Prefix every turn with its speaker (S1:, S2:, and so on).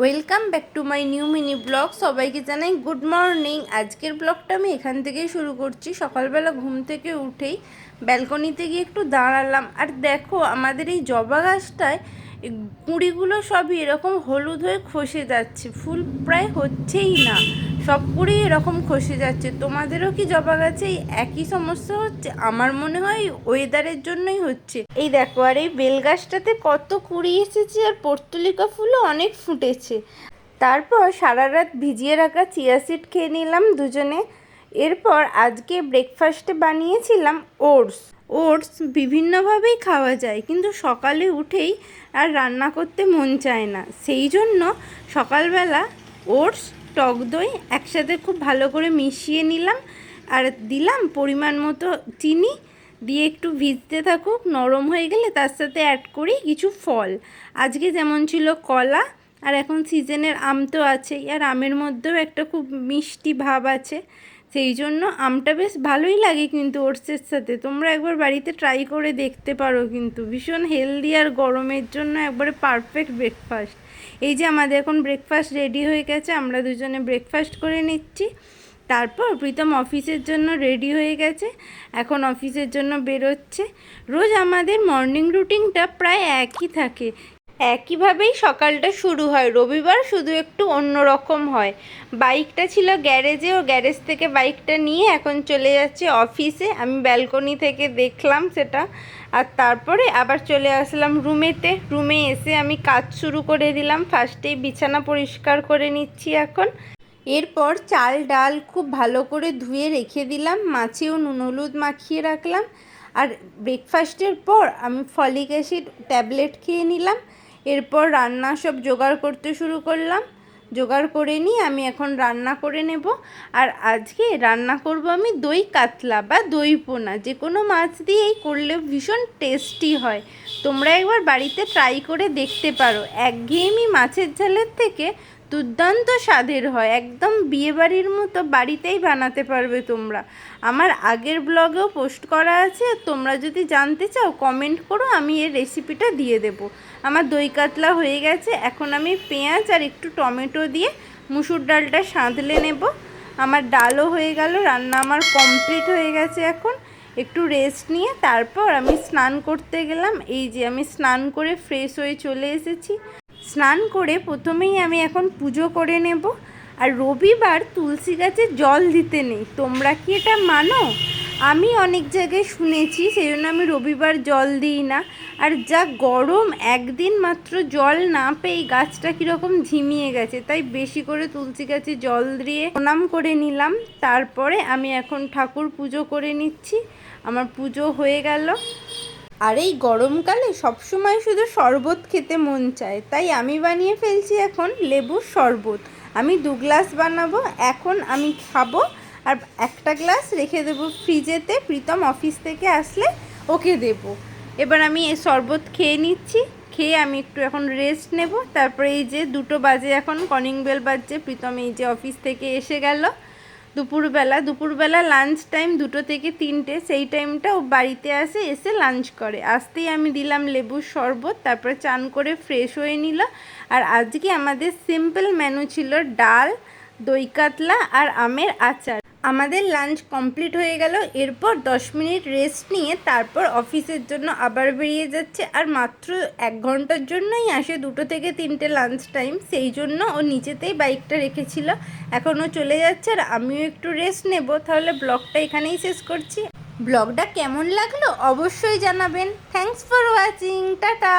S1: Welcome back to my new mini blog সবাইকে জানাই good morning আজকের ব্লগটা আমি এখান থেকেই শুরু করছি। সকালবেলা ঘুম থেকে উঠেই ব্যালকনিতে গিয়ে একটু দাঁড়ালাম। আর দেখো, আমাদের এই জবা গাছটায় কুঁড়িগুলো সবই এরকম হলুদ হয়ে খসে যাচ্ছে। ফুল প্রায় হচ্ছেই না। সব কুড়ি এরকম খসে যাচ্ছে। তোমাদেরও কি জবা গাছে এই একই সমস্যা হচ্ছে, আমার মনে হয় ওয়েদারের জন্যই হচ্ছে। এই দেখো, আর এই বেল গাছটাতে কত কুড়ি এসেছে আর পর্তুলিকা ফুলও অনেক ফুটেছে। তারপর সারা রাত ভিজিয়ে রাখা চিয়া সিড খেয়ে নিলাম দুজনে। এরপর আজকে ব্রেকফাস্টে বানিয়েছিলাম ওটস। ওটস বিভিন্নভাবেই খাওয়া যায়, কিন্তু সকালে উঠেই আর রান্না করতে মন চায় না। সেই জন্য সকালবেলা ওটস টক দই একসাথে খুব ভালো করে মিশিয়ে নিলাম আর দিলাম পরিমাণ মতো চিনি দিয়ে একটু ভিজতে থাকুক, নরম হয়ে গেলে তার সাথে অ্যাড করি কিছু ফল। আজকে যেমন ছিল কলা, আর এখন সিজনের আম তো আছেই, আর আমের মধ্যেও একটা খুব মিষ্টি ভাব আছে। সেই জন্য আমটা বেশ ভালোই লাগে কিন্তু ওটসের সাথে। তোমরা একবার বাড়িতে ট্রাই করে দেখতে পারো কিন্তু। ভীষণ হেলদি আর গরমের জন্য একবারে পারফেক্ট ব্রেকফাস্ট এই যে আমাদের এখন ব্রেকফাস্ট রেডি হয়ে গেছে, আমরা দুজনে ব্রেকফাস্ট করে নিচ্ছি। তারপর প্রীতম অফিসের জন্য রেডি হয়ে গেছে, এখন অফিসের জন্য বেরোচ্ছে। রোজ আমাদের মর্নিং রুটিনটা প্রায় একই থাকে। একইভাবেই সকালটা শুরু হয়। রবিবার শুধু একটু অন্যরকম হয়। বাইকটা ছিল গ্যারেজে, ও গ্যারেজ থেকে বাইকটা নিয়ে এখন চলে যাচ্ছে অফিসে। আমি ব্যালকনি থেকে দেখলাম সেটা আর তারপরে আবার চলে আসলাম রুমেতে। রুমে এসে আমি কাজ শুরু করে দিলাম। ফার্স্টেই বিছানা পরিষ্কার করে নিচ্ছি এখন। এরপর চাল ডাল খুব ভালো করে ধুয়ে রেখে দিলাম। মাছেও নুন হলুদ মাখিয়ে রাখলাম। আর ব্রেকফাস্টের পর আমি ফলিক অ্যাসিড ট্যাবলেট খেয়ে নিলাম। এরপর রান্না সব জোগাড় করতে শুরু করলাম। জোগাড় করে নিয়ে আমি এখন রান্না করে নেব। আর আজকে রান্না করব আমি দই কাতলা বা দই পোনা। যে কোনো মাছ দিয়েই করলে ভীষণ টেস্টি হয়। তোমরা একবার বাড়িতে ট্রাই করে দেখতে পারো। একঘেয়েমি মাছের ঝালের থেকে দুর্দান্ত স্বাদের হয়। একদম বিয়েবাড়ির মতো বাড়িতেই বানাতে পারবে তোমরা। আমার আগের ব্লগেও পোস্ট করা আছে, তোমরা যদি জানতে চাও কমেন্ট করো, আমি এর রেসিপিটা দিয়ে দেবো। আমার দই কাতলা হয়ে গেছে, এখন আমি পেঁয়াজ আর একটু টমেটো দিয়ে মুসুর ডালটা সাঁতলে নেব। আমার ডালও হয়ে গেল, রান্না আমার কমপ্লিট হয়ে গেছে এখন। একটু রেস্ট নিয়ে তারপর আমি স্নান করতে গেলাম। এই যে আমি স্নান করে ফ্রেশ হয়ে চলে এসেছি। স্নান করে প্রথমেই আমি এখন পুজো করে নেব। আর রবিবার তুলসী গাছে জল দিতে নেই। তোমরা কি এটা মানো? আমি অনেক জায়গায় শুনেছি সেই জন্য আমি রবিবার জল দিই না। আর যা গরম, একদিন মাত্র জল না পেয়ে গাছটা কীরকম ঝিমিয়ে গেছে। তাই বেশি করে তুলসী গাছে জল দিয়ে প্রণাম করে নিলাম। তারপরে আমি এখন ঠাকুর পুজো করে নিচ্ছি। আমার পুজো হয়ে গেল। আর এই গরমকালে সবসময় শুধু শরবত খেতে মন চায়। তাই আমি বানিয়ে ফেলছি এখন লেবুর শরবত। আমি দু গ্লাস বানাবো, এখন আমি খাব আর একটা গ্লাস রেখে দেবো ফ্রিজেতে, প্রীতম অফিস থেকে আসলে ওকে দেব। এবার আমি এই শরবত খেয়ে নিচ্ছি, খেয়ে আমি একটু এখন রেস্ট নেব। তারপরে এই যে দুটো বাজে এখন কলিং বেল বাজছে, প্রীতম এই যে অফিস থেকে এসে গেল। দুপুরবেলা দুপুরবেলা লাঞ্চ টাইম দুটো থেকে তিনটে, সেই টাইমটা ও বাড়িতে আসে, এসে লাঞ্চ করে। আসতেই আমি দিলাম লেবুর শরবত, তারপরে চান করে ফ্রেশ হয়ে নিল। আর আজকে আমাদের সিম্পল মেনু ছিল ডাল, দই কাতলা আর আমের আচার। আমাদের লাঞ্চ কমপ্লিট হয়ে গেল, এরপর দশ মিনিট রেস্ট নিয়ে তারপর অফিসের জন্য আবার বেরিয়ে যাচ্ছে। আর মাত্র এক ঘণ্টার জন্যই আসে দুটো থেকে তিনটে লাঞ্চ টাইম সেই জন্য ও নিচেতেই বাইকটা রেখেছিল। এখনও চলে যাচ্ছে আর আমিও একটু রেস্ট নেব। তাহলে ব্লগটা এখানেই শেষ করছি। ব্লগটা কেমন লাগল অবশ্যই জানাবেন। Thanks for watching tata!